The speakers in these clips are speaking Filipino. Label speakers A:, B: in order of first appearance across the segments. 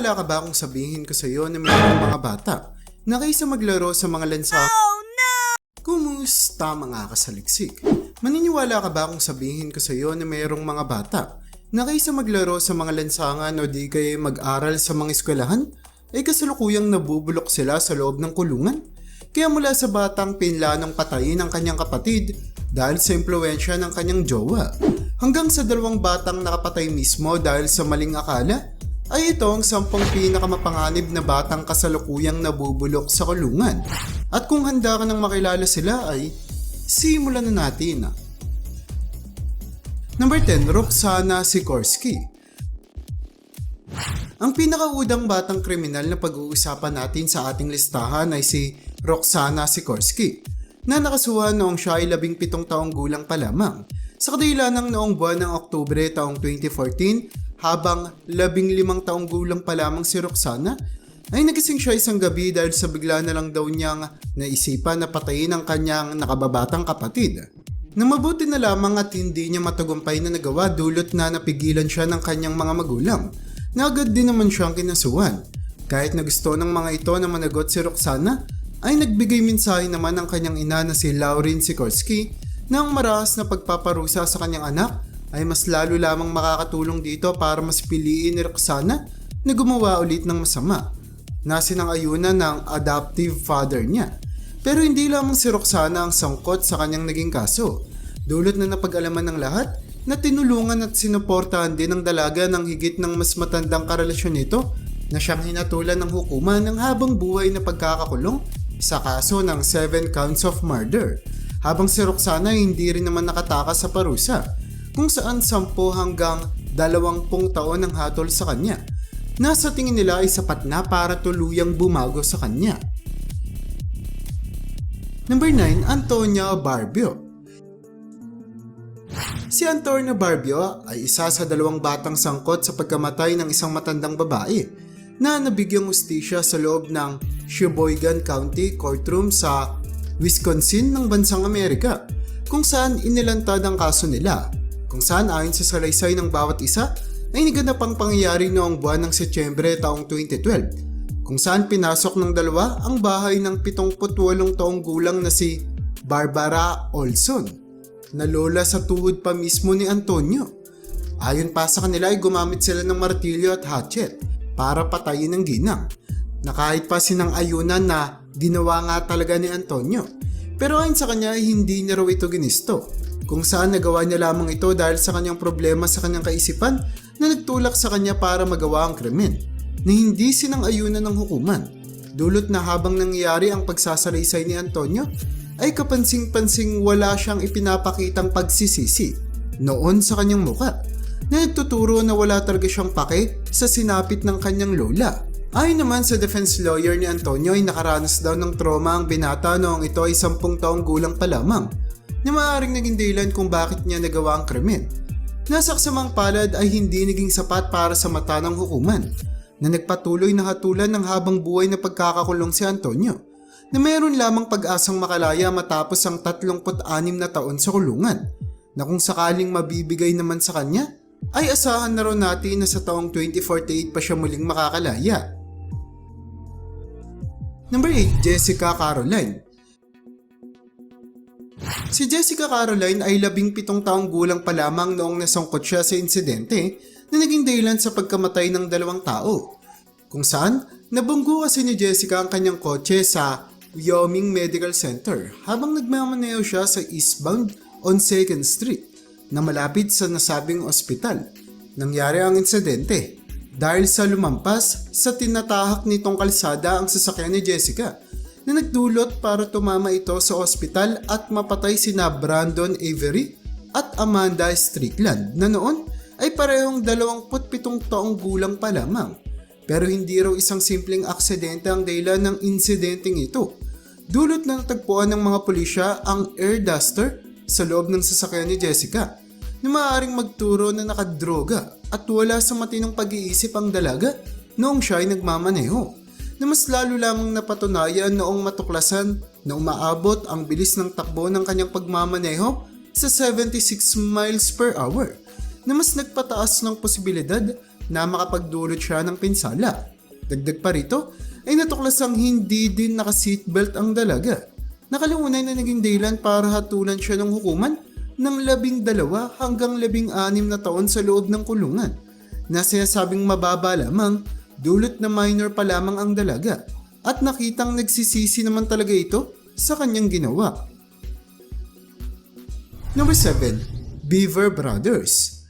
A: Maniniwala ka ba kung sabihin ko sa iyo na mayroong mga bata na kaysa maglaro sa mga lansa... Oh no! Kumusta mga kasaliksik? Maniniwala ka ba kung sabihin ko sa iyo na mayroong mga bata na kaysa maglaro sa mga lansangan o di kayo mag-aral sa mga eskwelahan, ay kasalukuyang nabubulok sila sa loob ng kulungan? Kaya mula sa batang pinlanong patayin ang kanyang kapatid dahil sa impluensya ng kanyang jowa, hanggang sa dalawang batang nakapatay mismo dahil sa maling akala, ay ito ang sampung pinakamapanganib na batang kasalukuyang nabubulok sa kulungan. At kung handa ka nang makilala sila ay simulan na natin. Number 10, Roxana Sikorsky. Ang pinakaudang batang kriminal na pag-uusapan natin sa ating listahan ay si Roxana Sikorsky na nakasuhan noong siya ay labing pitong taong gulang pa lamang sa kadila ng noong buwan ng Oktubre taong 2014 habang labing limang taong gulang pa lamang si Roxana ay nagising siya isang gabi dahil sa bigla na lang daw niyang naisipan na patayin ang kanyang nakababatang kapatid. Na mabuti na lamang at hindi niya matagumpay na nagawa dulot na napigilan siya ng kanyang mga magulang na agad din naman siyang kinasuhan. Kahit na gusto ng mga ito na managot si Roxana, ay nagbigay mensahe naman ng kanyang ina na si Lauren Sikorsky ang marahas na pagpaparusa sa kanyang anak ay mas lalo lamang makakatulong dito para mas piliin ni Roxana na gumawa ulit ng masama na sinangayunan ng adoptive father niya. Pero hindi lamang si Roxana ang sangkot sa kanyang naging kaso. Dulot na napag-alaman ng lahat na tinulungan at sinuportahan din ng dalaga ng higit ng mas matandang karelasyon nito na siyang hinatulan ng hukuman ng habang buhay na pagkakakulong sa kaso ng 7 counts of murder. Habang si Roxana hindi rin naman nakatakas sa parusa kung saan 10 hanggang 20 taon ang hatol sa kanya. Nasa tingin nila ay sapat na para tuluyang bumago sa kanya. Number 9, Antonia Barbio. Si Antonio Barbio ay isa sa dalawang batang sangkot sa pagkamatay ng isang matandang babae na nabigyang ustisya sa loob ng Sheboygan County Courtroom sa Wisconsin ng bansang Amerika kung saan inilantad ang kaso nila kung saan ayon sa salaysay ng bawat isa ay naganap ang pangyayari noong buwan ng Setyembre taong 2012 kung saan pinasok ng dalawa ang bahay ng 78 taong gulang na si Barbara Olson na lola sa tuhod pa mismo ni Antonio. Ayon pa sa kanila ay gumamit sila ng martilyo at hatchet para patayin ang ginang na kahit pa sinang ayunan na ginawa nga talaga ni Antonio. Pero ayon sa kanya ay hindi niya raw ito ginisto kung saan nagawa niya lamang ito dahil sa kanyang problema sa kanyang kaisipan na nagtulak sa kanya para magawa ang krimen na hindi sinang ayunan ng hukuman. Dulot na habang nangyayari ang pagsasalaysay ni Antonio ay kapansing-pansing wala siyang ipinapakitang pagsisisi noon sa kanyang muka na nagtuturo na wala talaga siyang pake sa sinapit ng kanyang lola. Ayon naman sa defense lawyer ni Antonio ay nakaranas daw ng trauma ang binata noong ito ay 10 taong gulang pa lamang na maaaring naging dahilan kung bakit niya nagawa ang krimen. Nasaksamang palad ay hindi naging sapat para sa mata ng hukuman na nagpatuloy na hatulan ng habang buhay na pagkakakulong si Antonio na mayroon lamang pag-asang makalaya matapos ang 36 na taon sa kulungan na kung sakaling mabibigay naman sa kanya ay asahan na raw natin na sa taong 2048 pa siya muling makakalaya. Number 8, Jessica Caroline. Si Jessica Caroline ay labing pitong taong gulang pa lamang noong nasangkot siya sa insidente na naging dahilan sa pagkamatay ng dalawang tao. Kung saan, nabunggo kasi ni Jessica ang kanyang kotse sa Wyoming Medical Center habang nagmamaneo siya sa eastbound on 2nd Street na malapit sa nasabing ospital. Nangyari ang insidente dahil sa lumampas sa tinatahak nitong kalsada ang sasakyan ni Jessica na nagdulot para tumama ito sa ospital at mapatay sina Brandon Avery at Amanda Strickland na noon ay parehong 27 taong gulang pa lamang. Pero hindi raw isang simpleng aksidente ang dahilan ng insidenteng ito. Dulot na natagpuan ng mga pulisya ang air duster sa loob ng sasakyan ni Jessica na maaaring magturo na nakadroga at wala sa matinong pag-iisip ang dalaga noong siya ay nagmamaneho na mas lalo lamang napatunayan noong matuklasan na umaabot ang bilis ng takbo ng kanyang pagmamaneho sa 76 miles per hour na mas nagpataas ng posibilidad na makapagdulot siya ng pinsala. Dagdag pa rito ay natuklasang hindi din naka-seatbelt ang dalaga. Nakalunay na naging dahilan para hatulan siya ng hukuman ng labing dalawa hanggang labing anim na taon sa loob ng kulungan na sinasabing mababa lamang dulot na minor pa lamang ang dalaga at nakitang nagsisisi naman talaga ito sa kanyang ginawa. Number 7. Beaver Brothers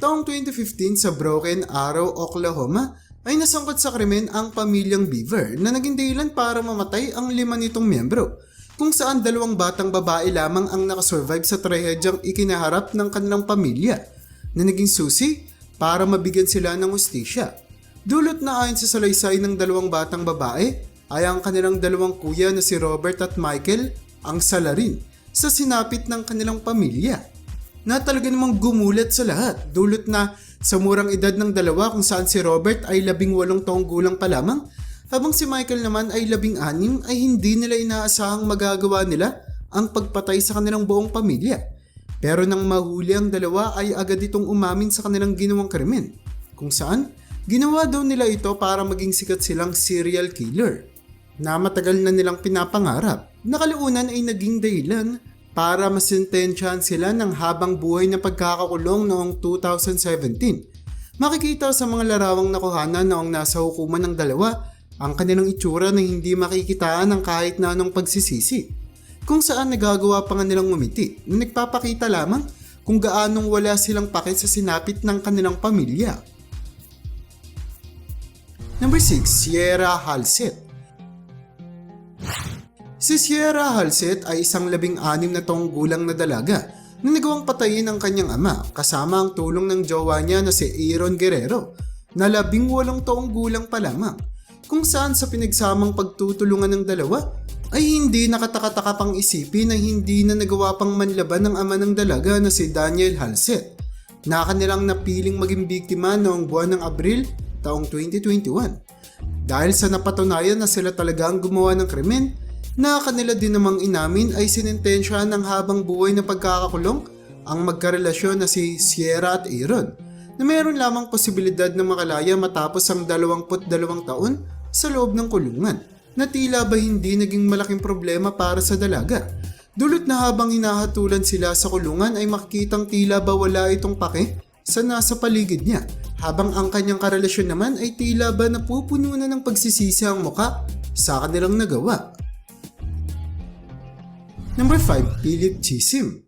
A: Taong 2015 sa Broken Arrow, Oklahoma ay nasangkot sa krimen ang pamilyang Beaver na naging dahilan para mamatay ang lima nitong miyembro kung saan dalawang batang babae lamang ang nakasurvive sa trahedyang ikinaharap ng kanilang pamilya na naging susi para mabigyan sila ng ustisya. Dulot na ayon sa salaysay ng dalawang batang babae ay ang kanilang dalawang kuya na si Robert at Michael ang salarin sa sinapit ng kanilang pamilya na talaga namang gumulat sa lahat. Dulot na sa murang edad ng dalawa kung saan si Robert ay labing walong taong gulang pa lamang, habang si Michael naman ay labing anim ay hindi nila inaasahang magagawa nila ang pagpatay sa kanilang buong pamilya. Pero nang mahuli ang dalawa ay agad itong umamin sa kanilang ginawang krimen, kung saan ginawa daw nila ito para maging sikat silang serial killer na matagal na nilang pinapangarap. Nakaluunan ay naging dahilan para masintensyahan sila ng habang buhay na pagkakakulong noong 2017. Makikita sa mga larawang nakuhanan noong nasa hukuman ng dalawa ang kanilang itsura na hindi makikitaan ng kahit na anong pagsisisi. Kung saan nagagawa pa nga nilang umiti na nagpapakita lamang kung gaanong wala silang pake sa sinapit ng kanilang pamilya. Number 6. Sierra Halset Si Sierra Halset ay isang labing anim na taong gulang na dalaga na nagawang patayin ang kanyang ama kasama ang tulong ng jowa niya na si Aaron Guerrero na labing walong taong gulang pa lamang kung saan sa pinagsamang pagtutulungan ng dalawa ay hindi. Nakatakataka pang isipin na hindi na nagawa pang manlaban ng ama ng dalaga na si Daniel Halset na kanilang napiling maging biktima noong buwan ng Abril taong 2021. Dahil sa napatunayan na sila talaga ang gumawa ng krimen, na kanila din namang inamin ay sinintensya ng habang buhay na pagkakakulong ang magkarelasyon na si Sierra at Aaron na mayroon lamang posibilidad na makalaya matapos ang 22 taon sa loob ng kulungan na tila ba hindi naging malaking problema para sa dalaga. Dulot na habang hinahatulan sila sa kulungan ay makikitang tila ba wala itong pake sa nasa paligid niya habang ang kanyang karelasyon naman ay tila ba napupuno na ng pagsisisi ang muka sa kanilang nagawa. Number 5, Philip Chisim.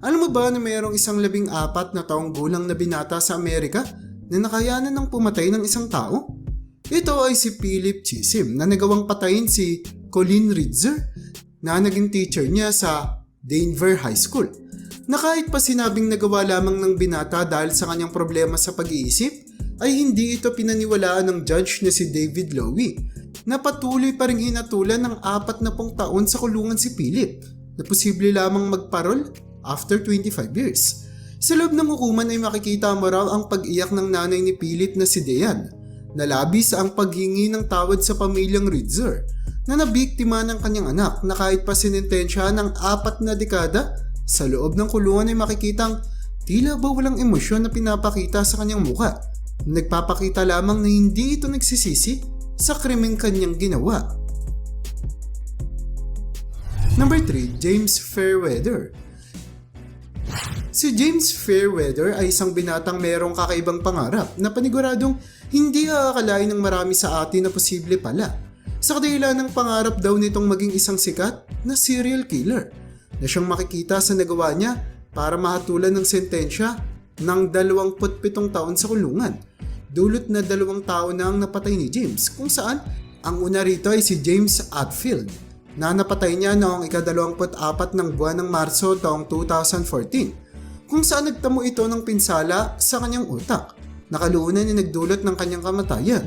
A: Alam mo ba na mayroong isang labing apat na taong gulang na binata sa Amerika na nakayanan ng pumatay ng isang tao? Ito ay si Philip Chisim na nagawang patayin si Colin Ritzer na naging teacher niya sa Denver High School. Na kahit pa sinabing nagawa lamang ng binata dahil sa kanyang problema sa pag-iisip, ay hindi ito pinaniwalaan ng judge na si David Lowy na patuloy pa rin hinatulan ng apat na pong taon sa kulungan si Philip na posible lamang magparol after 25 years. Sa loob ng hukuman ay makikita mo raw ang pag-iyak ng nanay ni Philip na si Dean na labis ang paghingi ng tawad sa pamilyang Ritzer na nabiktima ng kanyang anak na kahit pa sinintensya ng apat na dekada sa loob ng kulungan ay makikitang tila ba walang emosyon na pinapakita sa kanyang muka. Nagpapakita lamang na hindi ito nagsisisi sa krimeng kanyang ginawa. Number 3, James Fairweather. Si James Fairweather ay isang binatang mayroong kakaibang pangarap na paniguradong hindi aakalain ng marami sa atin na posible pala. Sa kadila ng pangarap daw nitong maging isang sikat na serial killer na siyang makikita sa nagawa niya para mahatulan ng sentensya ng 27 taon sa kulungan. Dulot na dalawang tao na ang napatay ni James kung saan ang una rito ay si James Atfield na napatay niya noong ika-24 ng buwan ng Marso taong 2014 kung saan nagtamo ito ng pinsala sa kanyang utak. Nakalunan ni nagdulot ng kanyang kamatayan.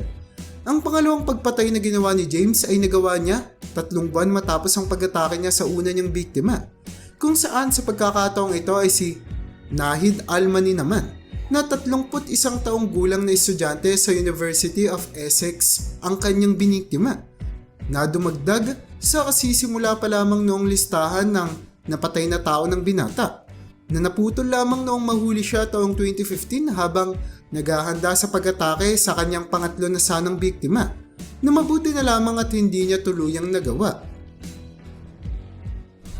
A: Ang pangalawang pagpatay na ginawa ni James ay nagawa niya tatlong buwan matapos ang pag-atake niya sa una niyang biktima. Kung saan sa pagkakataong ito ay si Nahid Almani naman na 31 taong gulang na estudyante sa University of Essex ang kanyang biniktima na dumagdag sa kasisimula pa lamang noong listahan ng napatay na tao ng binata na naputol lamang noong mahuli siya taong 2015 habang naghahanda sa pag-atake sa kanyang pangatlo na sanang biktima na mabuti na lamang at hindi niya tuluyang nagawa.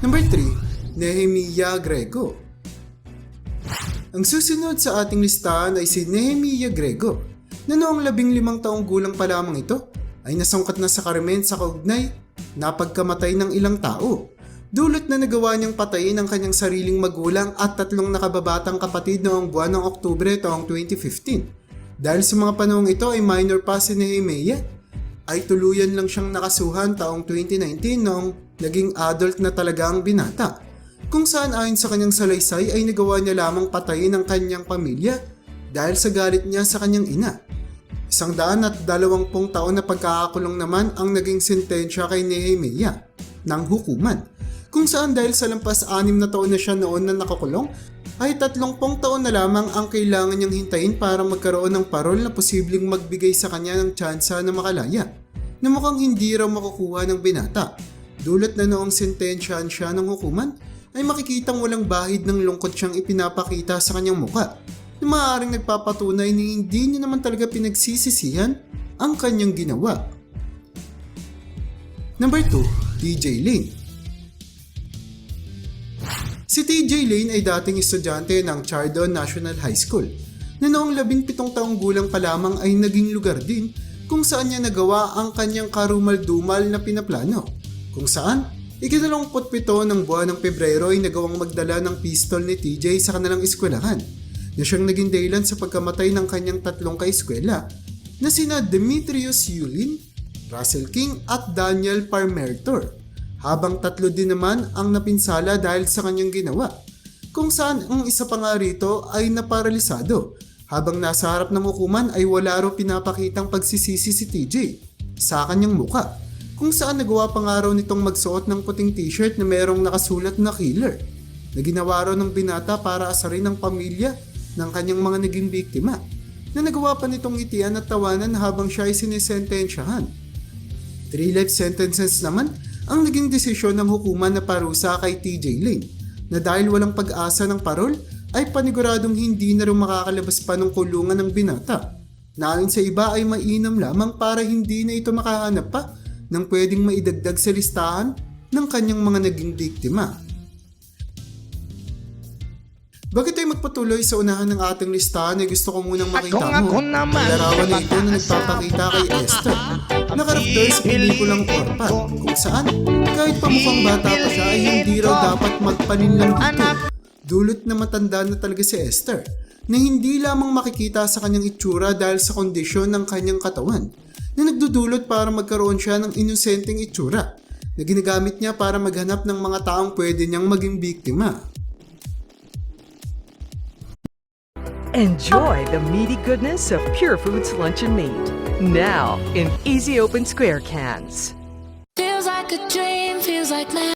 A: Number 3, Nehemiah Grego. Ang susunod sa ating listahan ay si Nehemiah Grego na noong labing limang taong gulang pa lamang ito ay nasungkat na sa karimen sa kaugnay na pagkamatay ng ilang tao. Dulot na nagawa niyang patayin ang kanyang sariling magulang at tatlong nakababatang kapatid noong buwan ng Oktubre taong 2015. Dahil sa mga panahong ito ay minor pa si Nehemiah, ay tuluyan lang siyang nakasuhan taong 2019 noong naging adult na talaga ang binata. Kung saan ayon sa kanyang salaysay ay nagawa niya lamang patayin ang kanyang pamilya dahil sa galit niya sa kanyang ina. Isang daan at dalawampung taon na pagkakakulong naman ang naging sentensya kay Nehemiah ng hukuman kung saan dahil sa lampas anim na taon na siya noon na nakakulong, ay tatlongpong taon na lamang ang kailangan niyang hintayin para magkaroon ng parol na posibleng magbigay sa kanya ng tsansa na makalaya, na mukhang hindi raw makukuha ng binata. Dulot na noong sentensyahan siya ng hukuman, ay makikitang walang bahid ng lungkot siyang ipinapakita sa kanyang muka, na maaaring nagpapatunay na hindi niya naman talaga pinagsisisihan ang kanyang ginawa. Number 2, DJ Lane. Si TJ Lane ay dating estudyante ng Chardon National High School na noong 17 taong gulang pa lamang ay naging lugar din kung saan niya nagawa ang kanyang karumal-dumal na pinaplano. Kung saan, ikinalamput pito ng buwan ng Pebrero ay nagawang magdala ng pistol ni TJ sa kanilang eskwelahan na siyang naging dahilan sa pagkamatay ng kanyang tatlong kaeskwela na sina Demetrius Yulin, Russell King at Daniel Parmertor habang tatlo din naman ang napinsala dahil sa kanyang ginawa, kung saan ang isa pa nga rito ay naparalisado, habang nasa harap ng hukuman ay wala raw pinapakitang pagsisisi si TJ sa kanyang muka, kung saan nagawa pa nga raw nitong magsuot ng puting t-shirt na merong nakasulat na killer, na ginawa raw ng binata para asarin ang pamilya ng kanyang mga naging biktima, na nagawa pa nitong itian at tawanan habang siya ay sinisentensyahan. Three life sentences naman ang naging desisyon ng hukuman na parusa kay TJ Lane na dahil walang pag-asa ng parol ay paniguradong hindi na rin makakalabas pa ng kulungan ng binata. Naayon sa iba ay mainam lamang para hindi na ito makahanap pa ng pwedeng maidagdag sa listahan ng kanyang mga naging biktima. Bakit tayo magpatuloy sa unahan ng ating listahan? Ay gusto ko munang makita
B: kung
A: mo.
B: ako naman.
A: Ang larawan na ito na nagpapakita kay Esther. Na karakter sa pelikulang Orphan kung saan kahit pa mukhang bata pa siya ay hindi raw dapat magpaninlang dito. Dulot na matanda na talaga si Esther na hindi lamang makikita sa kanyang itsura dahil sa kondisyon ng kanyang katawan na nagdudulot para magkaroon siya ng inosenteng itsura na ginagamit niya para maghanap ng mga taong pwede niyang maging biktima.
C: Enjoy the meaty goodness of Pure Foods Luncheon Meat. Now in easy open square cans.
D: Feels like a dream, feels like now.